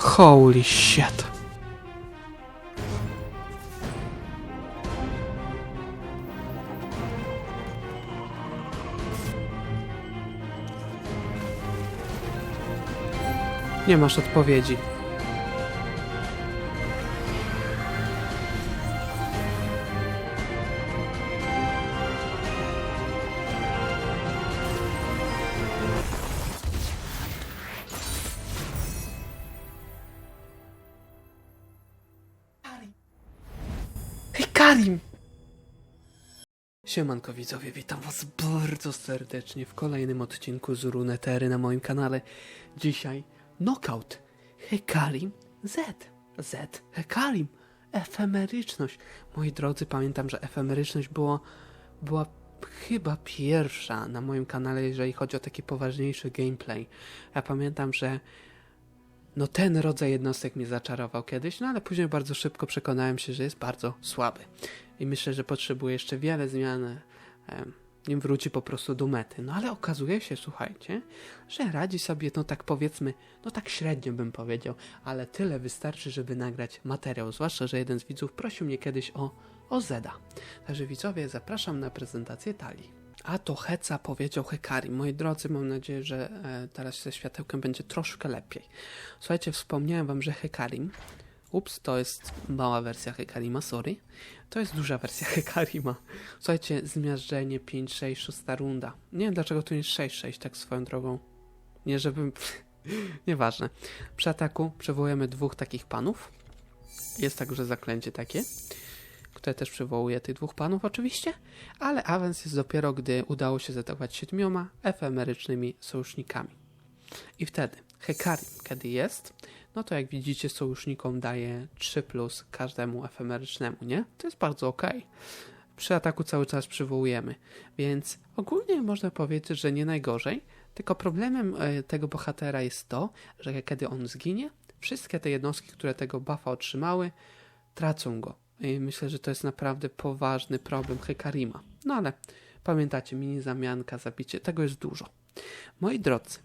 Holy shit. Nie masz odpowiedzi. Siemanko widzowie, witam was bardzo serdecznie w kolejnym odcinku z Runetery na moim kanale. Dzisiaj Knockout Hekarim Z. Z Hekarim. Efemeryczność. Moi drodzy, pamiętam, że efemeryczność było, była chyba pierwsza na moim kanale, jeżeli chodzi o taki poważniejszy gameplay. Ja pamiętam, że no ten rodzaj jednostek mnie zaczarował kiedyś, no ale później bardzo szybko przekonałem się, że jest bardzo słaby. I myślę, że potrzebuje jeszcze wiele zmian, nim wróci po prostu do mety. No ale okazuje się, słuchajcie, że radzi sobie, no tak powiedzmy, no tak średnio bym powiedział, ale tyle wystarczy, żeby nagrać materiał. Zwłaszcza, że jeden z widzów prosił mnie kiedyś o, o Zeda. Także widzowie, zapraszam na prezentację talii. A to Heca powiedział Hekari. Moi drodzy, mam nadzieję, że e, teraz ze światełkiem będzie troszkę lepiej. Słuchajcie, wspomniałem wam, że Hekarim, ups, to jest mała wersja Hekarima, sorry, to jest duża wersja Hekarima. Słuchajcie, zmiażdżenie 5, 6, 6 runda. Nie wiem dlaczego tu jest 6, 6, tak swoją drogą. Nie żebym... Nieważne. Przy ataku przywołujemy dwóch takich panów. Jest także zaklęcie takie które też przywołuje tych dwóch panów oczywiście, ale awans jest dopiero, gdy udało się zaatakować siedmioma efemerycznymi sojusznikami. I wtedy Hekarim, kiedy jest, no to jak widzicie sojusznikom daje 3 plus każdemu efemerycznemu, nie? To jest bardzo ok. Przy ataku cały czas przywołujemy, więc ogólnie można powiedzieć, że nie najgorzej, tylko problemem e, tego bohatera jest to, że kiedy on zginie, wszystkie te jednostki, które tego buffa otrzymały, tracą go. I myślę, że to jest naprawdę poważny problem Hekarima. No ale pamiętacie, mini zamianka, zabicie, tego jest dużo. Moi drodzy,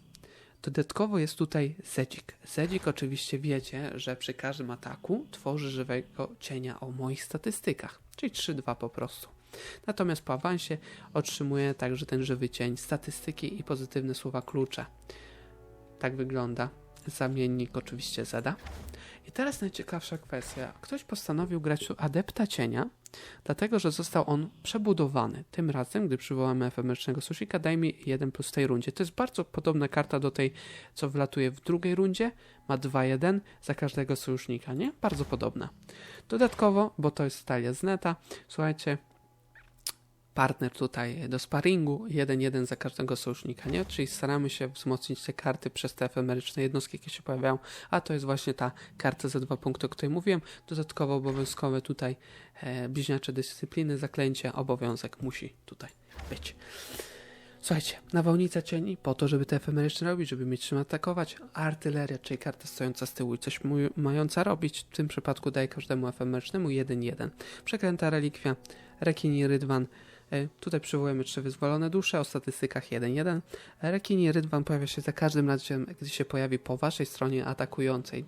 dodatkowo jest tutaj Zedzik. Zedzik oczywiście wiecie, że przy każdym ataku tworzy żywego cienia o moich statystykach, czyli 3-2 po prostu. Natomiast po awansie otrzymuje także ten żywy cień, statystyki i pozytywne słowa klucze. Tak wygląda zamiennik oczywiście Zeda. I teraz najciekawsza kwestia. Ktoś postanowił grać tu Adepta Cienia, dlatego że został on przebudowany. Tym razem, gdy przywołamy efemerycznego Sushika, daj mi 1 plus w tej rundzie. To jest bardzo podobna karta do tej, co wlatuje w drugiej rundzie. Ma 2-1 za każdego sojusznika, nie? Bardzo podobna. Dodatkowo, bo to jest talia z neta, słuchajcie, partner tutaj do sparingu, 1-1 za każdego sojusznika, nie? Czyli staramy się wzmocnić te karty przez te efemeryczne jednostki, jakie się pojawiają, a to jest właśnie ta karta za dwa punkty, o której mówiłem. Dodatkowo obowiązkowe tutaj e, bliźniacze dyscypliny, zaklęcie, obowiązek musi tutaj być. Słuchajcie, nawałnica cieni po to, żeby te efemeryczne robić, żeby mieć czym atakować. Artyleria, czyli karta stojąca z tyłu i coś mająca robić. W tym przypadku daje każdemu efemerycznemu 1-1. Przekręta relikwia, rekini rydwan. E, Tutaj przywołujemy trzy wyzwolone dusze o statystykach 1-1. Rekini rydwan pojawia się za każdym razem, gdy się pojawi po waszej stronie atakującej.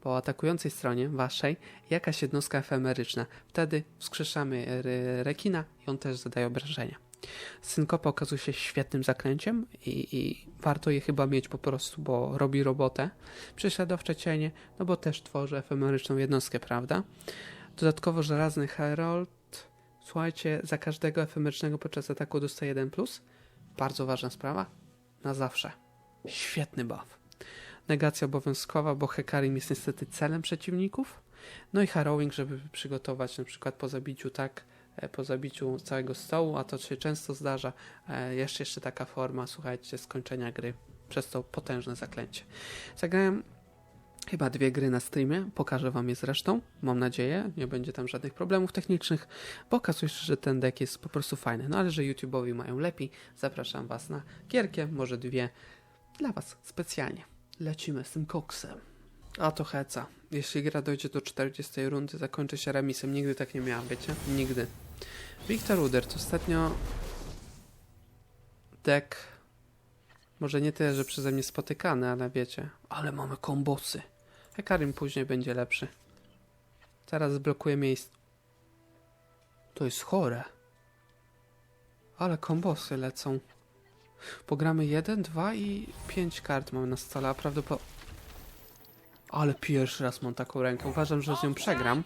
Po atakującej stronie waszej jakaś jednostka efemeryczna. Wtedy wskrzeszamy re- rekina i on też zadaje obrażenia. Synkopa okazuje się świetnym zaklęciem i, i warto je chyba mieć po prostu, bo robi robotę. Prześladowcze cienie, no bo też tworzy efemeryczną jednostkę, prawda? Dodatkowo żelazny Herald, słuchajcie, za każdego efemerycznego podczas ataku dostaje 1+. Plus. Bardzo ważna sprawa, na zawsze. Świetny buff. Negacja obowiązkowa, bo Hekarim jest niestety celem przeciwników. No i Harrowing, żeby przygotować na przykład po zabiciu tak, e, po zabiciu całego stołu, a to się często zdarza, e, jeszcze, jeszcze taka forma, słuchajcie, skończenia gry przez to potężne zaklęcie. Zagrałem chyba dwie gry na streamie, pokażę wam je zresztą, mam nadzieję, nie będzie tam żadnych problemów technicznych, się, że ten deck jest po prostu fajny, no ale że YouTube'owi mają lepiej, zapraszam was na gierkę, może dwie, dla was specjalnie. Lecimy z tym koksem. A to heca. Jeśli gra dojdzie do 40 rundy, zakończy się remisem. Nigdy tak nie miałam, wiecie? Nigdy. Wiktor Udert ostatnio deck może nie tyle, że przeze mnie spotykany, ale wiecie, ale mamy kombosy. Hekarim później będzie lepszy. Teraz blokuje miejsce. To jest chore. Ale kombosy lecą. Pogramy 1, 2 i 5 kart mamy na stole, a prawdopodobnie... Ale pierwszy raz mam taką rękę. Uważam, że z nią przegram,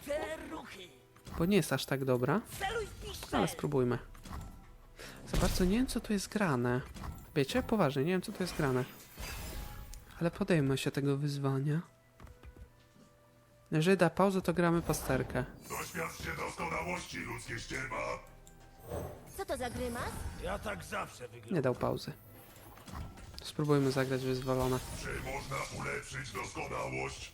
bo nie jest aż tak dobra. Ale spróbujmy. Za bardzo nie wiem, co tu jest grane. Wiecie? Poważnie, nie wiem, co tu jest grane. Ale podejmę się tego wyzwania. Jeżeli da pauzę, to gramy pasterkę. Doświadczcie doskonałości ludzkie. Co to za grymas? Ja tak zawsze wyglądam. Nie dał pauzy. Spróbujmy zagrać wyzwolone. Czy można ulepszyć doskonałość?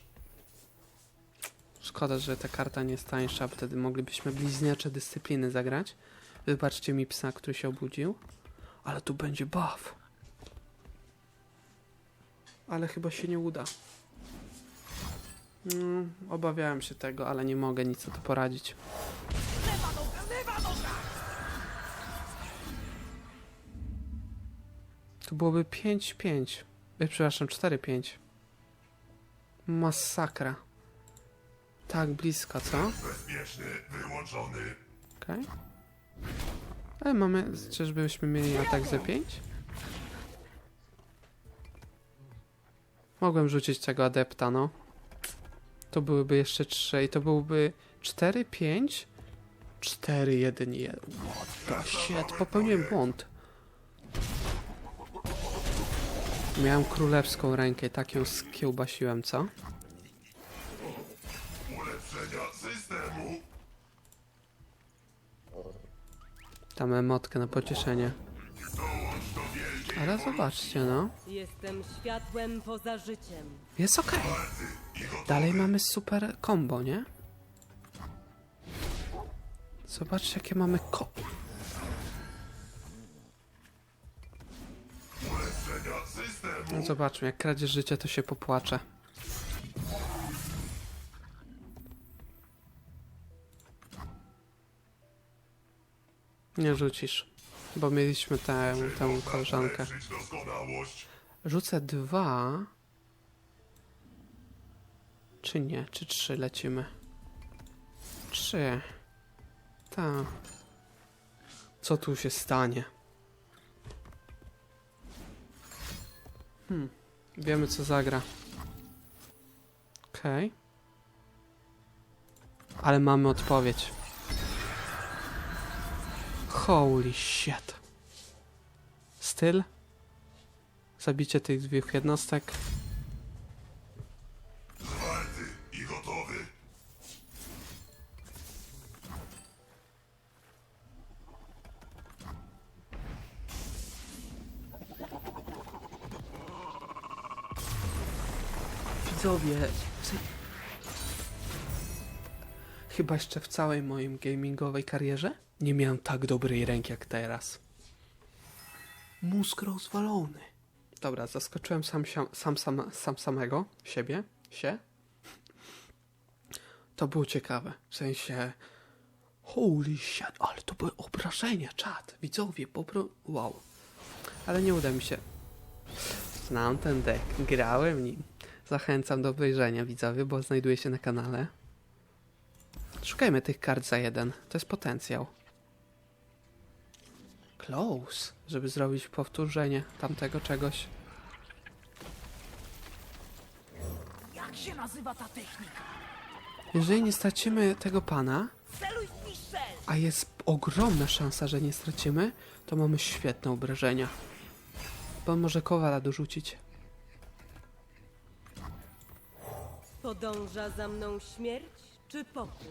Szkoda, że ta karta nie jest tańsza, bo wtedy moglibyśmy bliźniacze dyscypliny zagrać. Wybaczcie mi psa, który się obudził. Ale tu będzie buff. Ale chyba się nie uda. No, obawiałem się tego, ale nie mogę nic o to poradzić. Tu byłoby 5-5. E, Przepraszam, 4-5. Masakra. Tak blisko, co? Bezpieczny, wyłączony. Okej. Ale mamy, czyżbyśmy mieli atak za 5? Mogłem rzucić tego adepta, no. To byłyby jeszcze 3 i to byłby 4, 5, 4, 1, 1. What the shit, popełniłem błąd. Miałem królewską rękę tak ją skiełbasiłem, co? Tam emotkę na pocieszenie. Ale zobaczcie, no. Jestem światłem poza życiem. Jest okej. Dalej mamy super combo, nie? Zobaczcie, jakie mamy ko... No zobaczmy, jak kradzież życia, to się popłacze. Nie rzucisz, bo mieliśmy tę, tę koleżankę. Rzucę dwa. Czy nie? Czy trzy lecimy? Trzy. Tak. Co tu się stanie? Hmm. Wiemy co zagra. Okej. Ale mamy odpowiedź. Holy shit. Styl? Zabicie tych dwóch jednostek. Chyba jeszcze w całej moim gamingowej karierze nie miałem tak dobrej ręki jak teraz. Mózg rozwalony. Dobra, zaskoczyłem sam, sam, sam, sam samego siebie, się. To było ciekawe, w sensie holy shit, ale to były obrażenia, czat, widzowie, popro... wow. Ale nie uda mi się. Znam ten deck, grałem nim. Zachęcam do obejrzenia widzowie, bo znajduje się na kanale. Szukajmy tych kart za jeden. To jest potencjał. Close, żeby zrobić powtórzenie tamtego czegoś. Jak się nazywa ta technika? Jeżeli nie stracimy tego pana, a jest ogromna szansa, że nie stracimy, to mamy świetne obrażenia. Bo on może kowala dorzucić. Podąża za mną śmierć czy pokój?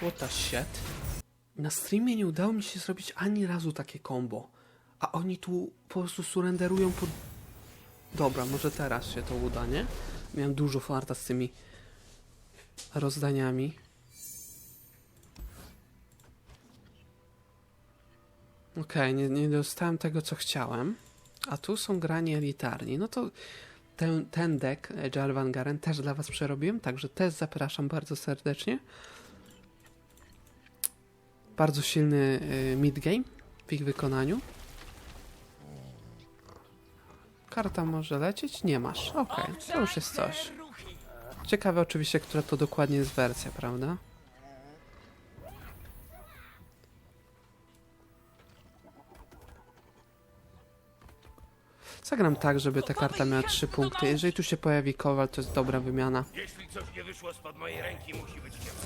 What the shit? Na streamie nie udało mi się zrobić ani razu takie combo. A oni tu po prostu surrenderują pod... Dobra, może teraz się to uda, nie? Miałem dużo farta z tymi rozdaniami. Okej, nie, nie dostałem tego, co chciałem. A tu są grani elitarni. No to ten, ten deck Jarvan Garen też dla Was przerobiłem, także też zapraszam bardzo serdecznie. Bardzo silny y, mid game w ich wykonaniu. Karta może lecieć? Nie masz. Okej, to już jest coś. Ciekawe oczywiście, która to dokładnie jest wersja, prawda? Zagram tak, żeby ta karta miała 3 punkty. Jeżeli tu się pojawi kowal, to jest dobra wymiana. Jeśli coś nie wyszło spod mojej ręki, musi być ciemno.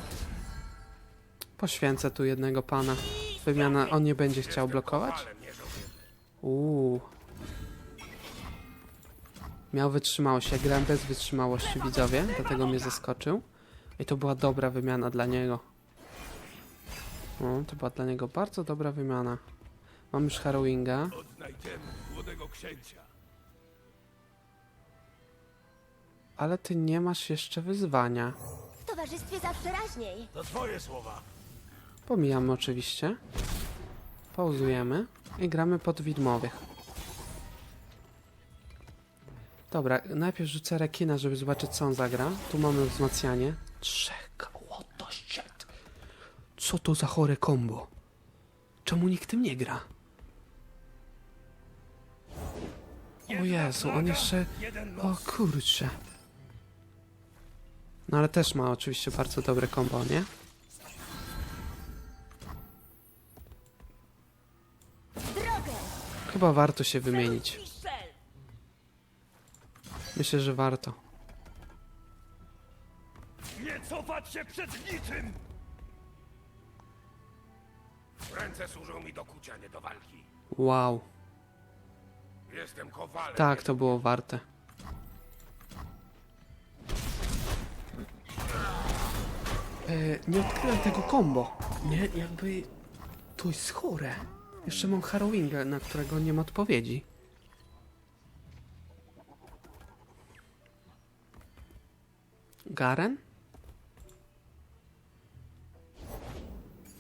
Poświęcę tu jednego pana. Wymiana, on nie będzie chciał blokować? Ale nie żołnierz. Uuu. Miał wytrzymałość. Ja grałem bez wytrzymałości widzowie, dlatego mnie zaskoczył. I to była dobra wymiana dla niego. To była dla niego bardzo dobra wymiana. Mam już Harrowinga. Ale ty nie masz jeszcze wyzwania. W towarzystwie zawsze raźniej. To twoje słowa. Pomijamy oczywiście. Pauzujemy i gramy pod widmowych. Dobra, najpierw rzucę rekina, żeby zobaczyć co on zagra. Tu mamy wzmacnianie. Trzech. What the shit? Co to za chore combo? Czemu nikt tym nie gra? O Jezu, on jeszcze... O kurczę. No ale też ma oczywiście bardzo dobre combo, nie? Chyba warto się wymienić. Myślę, że warto. Nie cofać się przed niczym! Ręce służą mi do kucia, nie do walki. Wow. Jestem kowalem. Tak, to było warte. E, nie odkryłem tego combo. Nie, jakby... To jest chore. Jeszcze mam Harrowinga, na którego nie ma odpowiedzi. Garen?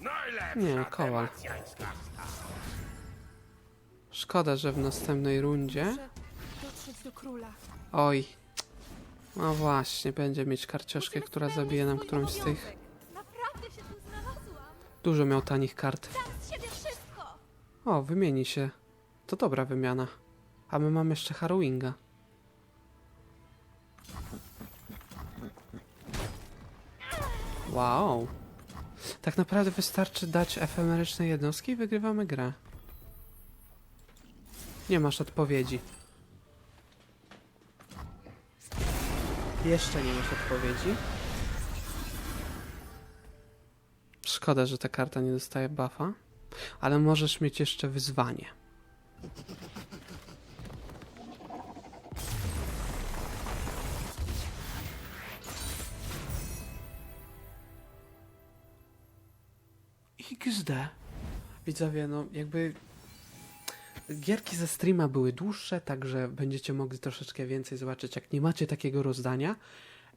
Najlepsza Nie, kowal. temacjańska Szkoda, że w następnej rundzie... Oj. No właśnie, będzie mieć karcioszkę, która zabije nam którąś z tych. Dużo miał tanich kart. O, wymieni się. To dobra wymiana. A my mamy jeszcze Harrowinga. Wow. Tak naprawdę wystarczy dać efemeryczne jednostki i wygrywamy grę. Nie masz odpowiedzi. Jeszcze nie masz odpowiedzi. Szkoda, że ta karta nie dostaje buffa. Ale możesz mieć jeszcze wyzwanie. XD. Widzowie, no jakby gierki ze streama były dłuższe, także będziecie mogli troszeczkę więcej zobaczyć. Jak nie macie takiego rozdania,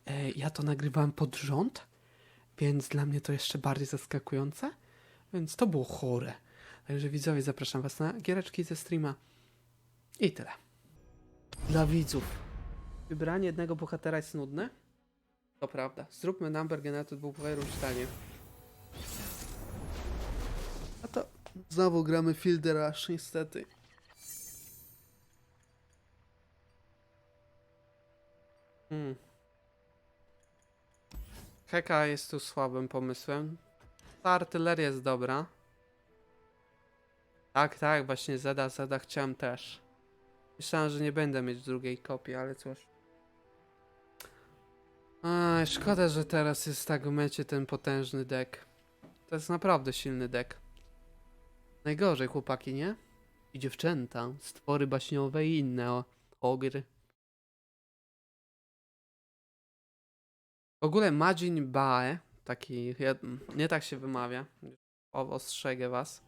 e, ja to nagrywałem pod rząd, więc dla mnie to jeszcze bardziej zaskakujące. Więc to było chore. Także widzowie, zapraszam was na giereczki ze streama. I tyle. Dla widzów. Wybranie jednego bohatera jest nudne? To prawda. Zróbmy number generator dwóch czytanie. A to znowu gramy Field Rush, niestety. Hmm. Heka jest tu słabym pomysłem. Ta artyleria jest dobra. Tak, tak, właśnie Zeda, Zeda chciałem też. Myślałem, że nie będę mieć drugiej kopii, ale cóż. Aj, szkoda, że teraz jest tak w mecie ten potężny deck. To jest naprawdę silny deck. Najgorzej, chłopaki, nie? I dziewczęta, stwory baśniowe i inne ogry. W ogóle Majin Bae, taki, nie tak się wymawia, ostrzegę was.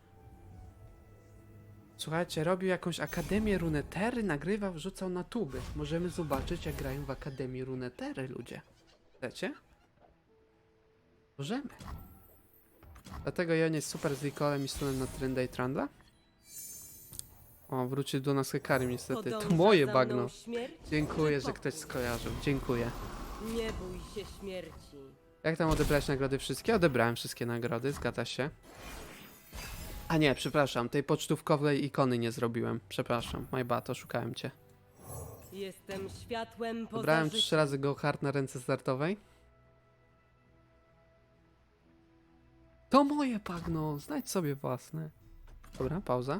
Słuchajcie, robił jakąś Akademię Runetery, nagrywał, wrzucał na tuby. Możemy zobaczyć, jak grają w Akademii Runetery ludzie. Chcecie? Możemy. Dlatego ja nie super z Ricolem i stunem na Trenday Trandla. O, wrócił do nas Hekarim niestety. To moje bagno. Dziękuję, że ktoś skojarzył. Dziękuję. Nie bój się śmierci. Jak tam odebrać nagrody wszystkie? Odebrałem wszystkie nagrody, zgadza się. A nie, przepraszam, tej pocztówkowej ikony nie zrobiłem. Przepraszam, my bad, oszukałem cię. Jestem światłem poza Brałem życiem. trzy razy go hard na ręce startowej. To moje bagno, znajdź sobie własne. Dobra, pauza.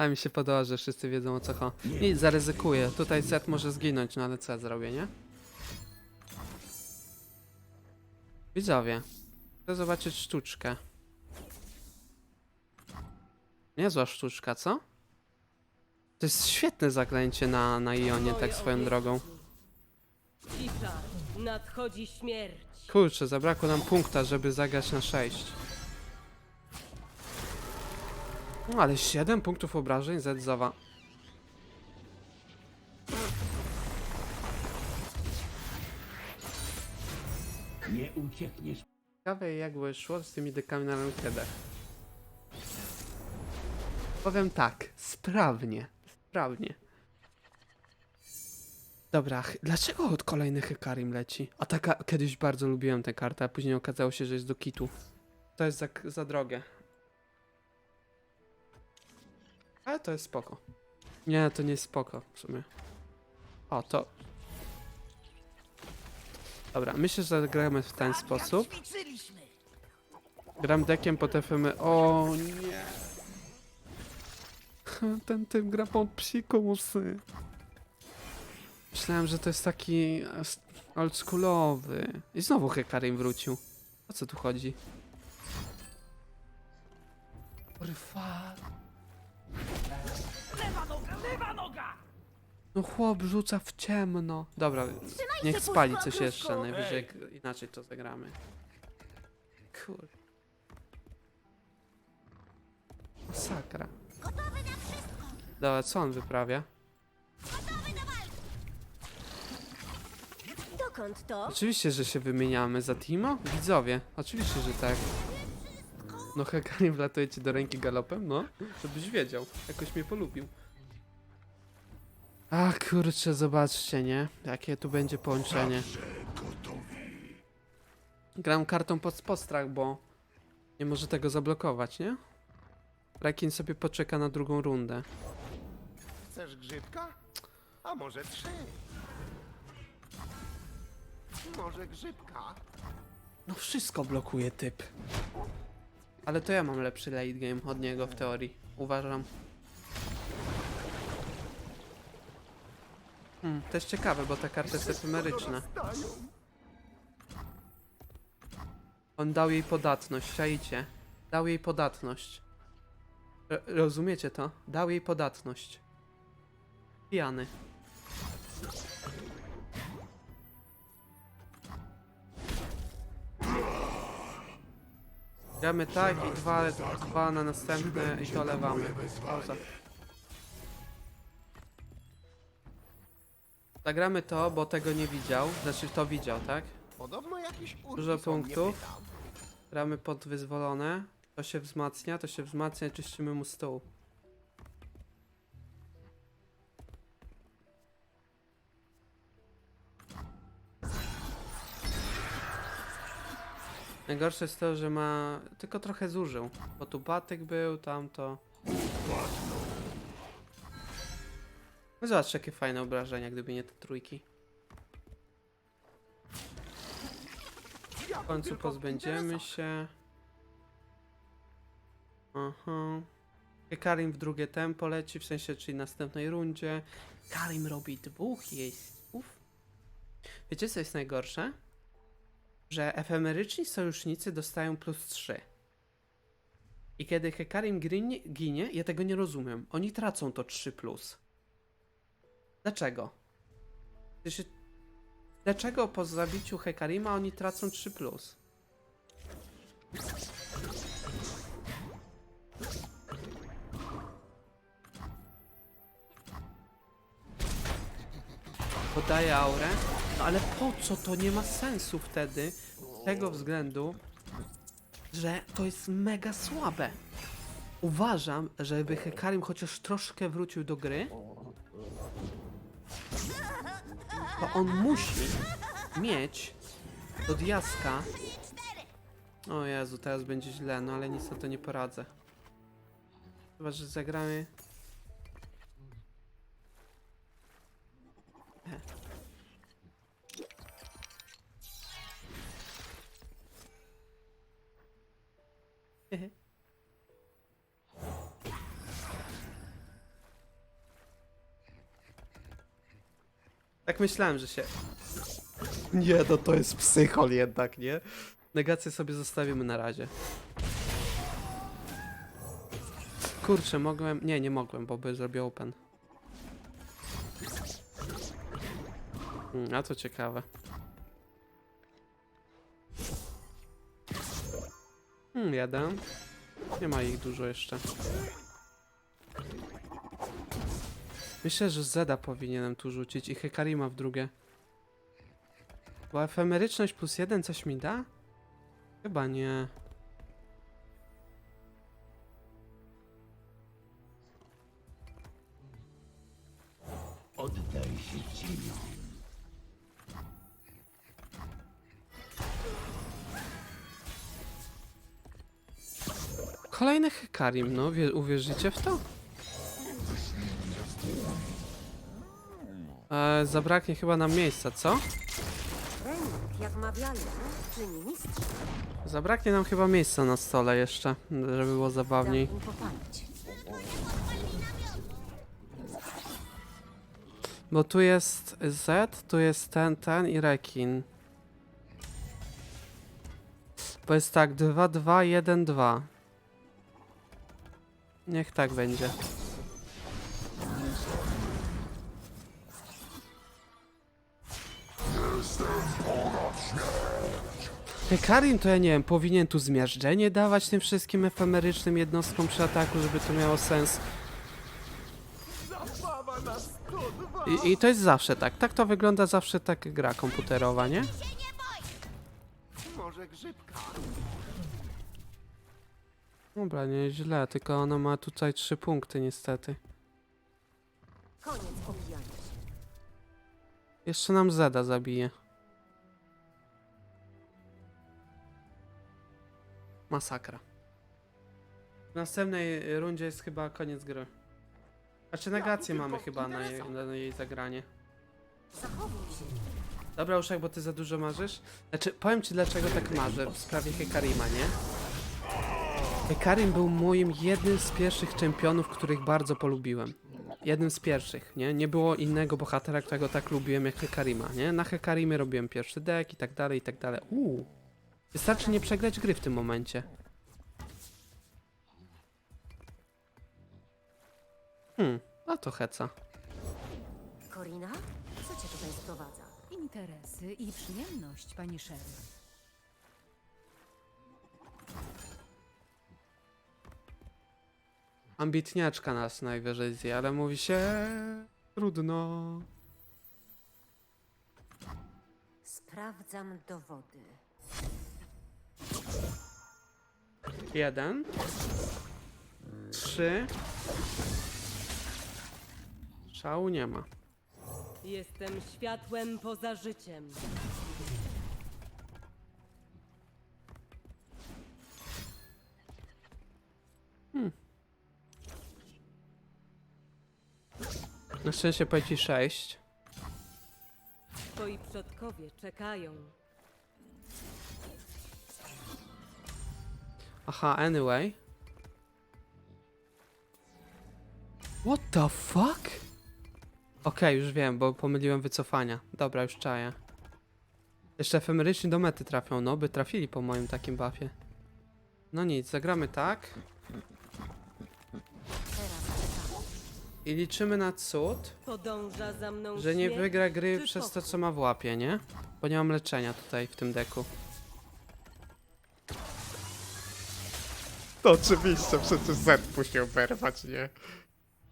A mi się podoba, że wszyscy wiedzą o co chodzi. I zaryzykuję. Tutaj set może zginąć, no ale co ja zrobię, nie? Widzowie. Chcę zobaczyć sztuczkę. Niezła sztuczka, co? To jest świetne zaklęcie na, na Ionie, tak swoją drogą. Cisza, nadchodzi śmierć. Kurczę, zabrakło nam punkta, żeby zagrać na 6. No ale 7 punktów obrażeń Zedzowa. Nie uciekniesz. Ciekawe jakby szło z tymi dekami na rankedach. Powiem tak, sprawnie, sprawnie. Dobra, dlaczego od kolejny Hekarim leci? A taka, kiedyś bardzo lubiłem tę kartę, a później okazało się, że jest do kitu. To jest za, za drogie. Ale to jest spoko. Nie, to nie jest spoko w sumie. O, to... Dobra, myślę, że zagramy w ten sposób. Gram dekiem po TFM. O nie. Ten typ gra pod psikusy. Myślałem, że to jest taki e, oldschoolowy. I znowu Hekarim wrócił. O co tu chodzi? Kurwa. Lewa noga, lewa noga! No chłop rzuca w ciemno. Dobra, niech spali puszko, coś jeszcze. Najwyżej inaczej to zagramy. Kur... Masakra. Dobra, co on wyprawia? Dokąd to? Oczywiście, że się wymieniamy za Timo? Widzowie, oczywiście, że tak. No Hekanie wlatuje ci do ręki galopem? No, żebyś wiedział. Jakoś mnie polubił. A kurczę, zobaczcie, nie? Jakie tu będzie połączenie. Gram kartą pod postrach, bo nie może tego zablokować, nie? Rakin sobie poczeka na drugą rundę. Chcesz grzybka? A może trzy? Może grzybka? No wszystko blokuje typ. Ale to ja mam lepszy late game od niego w teorii. Uważam. Hmm, jest ciekawe, bo ta karta jest efemeryczna. On dał jej podatność, czajcie. Dał jej podatność. Ro- rozumiecie to? Dał jej podatność. Pijany. Gramy tak i dwa, dwa na następne i to lewamy. Pauza. Zagramy to, bo tego nie widział. Znaczy to widział, tak? Podobno jakiś Dużo punktów. Gramy pod wyzwolone. To się wzmacnia, to się wzmacnia i czyścimy mu stół. Najgorsze jest to, że ma... tylko trochę zużył. Bo tu batyk był, tamto... No zobacz, jakie fajne obrażenia, gdyby nie te trójki. W końcu pozbędziemy się. Aha. Karim w drugie tempo leci, w sensie, czyli następnej rundzie. Karim robi dwóch jeźdźców. Wiecie, co jest najgorsze? Że efemeryczni sojusznicy dostają plus 3. I kiedy Hekarim ginie, ja tego nie rozumiem. Oni tracą to 3 plus. Dlaczego? Dlaczego po zabiciu Hekarima oni tracą 3 plus? Podaje aurę. Ale po co to nie ma sensu wtedy? Z tego względu, że to jest mega słabe. Uważam, żeby Hekarim chociaż troszkę wrócił do gry, to on musi mieć do diaska. O Jezu, teraz będzie źle, no ale nic na to nie poradzę. Chyba, że zagramy Tak myślałem, że się... Nie, no to jest psychol jednak, nie? Negację sobie zostawimy na razie. Kurczę, mogłem... Nie, nie mogłem, bo by zrobił open. Hmm, a to ciekawe. Hmm, jeden. Nie ma ich dużo jeszcze. Myślę, że Zeda powinienem tu rzucić i Hekarima w drugie. Bo efemeryczność plus jeden coś mi da? Chyba nie. Kolejny Hekarim, no wie, uwierzycie w to? E, zabraknie chyba nam miejsca, co? Trening, jak mawiają, czyni mistrz. Zabraknie nam chyba miejsca na stole jeszcze, żeby było zabawniej. Dam im popalić. Bo tu jest Z, tu jest ten, ten i rekin. Bo jest tak, 2, 2, 1, 2. Niech tak będzie. Hekarim to ja nie wiem, powinien tu zmiażdżenie dawać tym wszystkim efemerycznym jednostkom przy ataku, żeby to miało sens. I, I to jest zawsze tak. Tak to wygląda zawsze tak gra komputerowa, nie? Może grzybka? Dobra, nieźle, tylko ona ma tutaj trzy punkty niestety. Jeszcze nam Zeda zabije. Masakra. W następnej rundzie jest chyba koniec gry. Znaczy negację mamy chyba na jej, na jej zagranie. Dobra, Uszek, bo ty za dużo marzysz. Znaczy, powiem ci dlaczego tak marzę w sprawie Hekarima, nie? Hekarim był moim jednym z pierwszych czempionów, których bardzo polubiłem. Jednym z pierwszych, nie? Nie było innego bohatera, którego tak lubiłem jak Hekarima, nie? Na Hekarimie robiłem pierwszy deck i tak dalej, i tak dalej. Uuu. Wystarczy nie przegrać gry w tym momencie. Hmm, a to heca. Korina? Co cię tutaj sprowadza? Interesy i przyjemność, pani Sherry. Ambitniaczka nas najwyżej zje, ale mówi się... Trudno. Sprawdzam dowody. Jeden. Trzy. Szału nie ma. Jestem światłem poza życiem. Na szczęście płaci sześć. Twoi przodkowie czekają. Aha, anyway. What the fuck? Okej, już wiem, bo pomyliłem wycofania. Dobra, już czaję. Jeszcze efemeryczni do mety trafią, no by trafili po moim takim buffie. No nic, zagramy tak. I liczymy na cud, Podąża za mną że nie śmierć wygra gry czy przez to, pokój? co ma w łapie, nie? Bo nie mam leczenia tutaj w tym deku. To oczywiście, przecież Z musiał berwać, nie?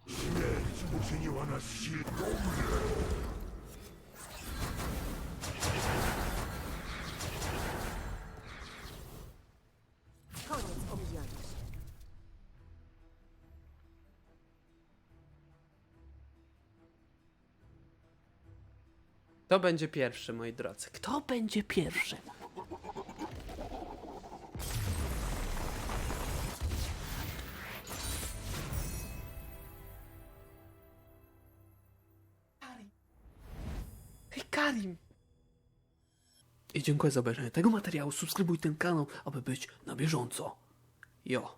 Śmierć uczyniła nas silnymi. Koniec będzie pierwszy, moi drodzy? Kto będzie pierwszy? Dziękuję za obejrzenie tego materiału. Subskrybuj ten kanał, aby być na bieżąco. Jo.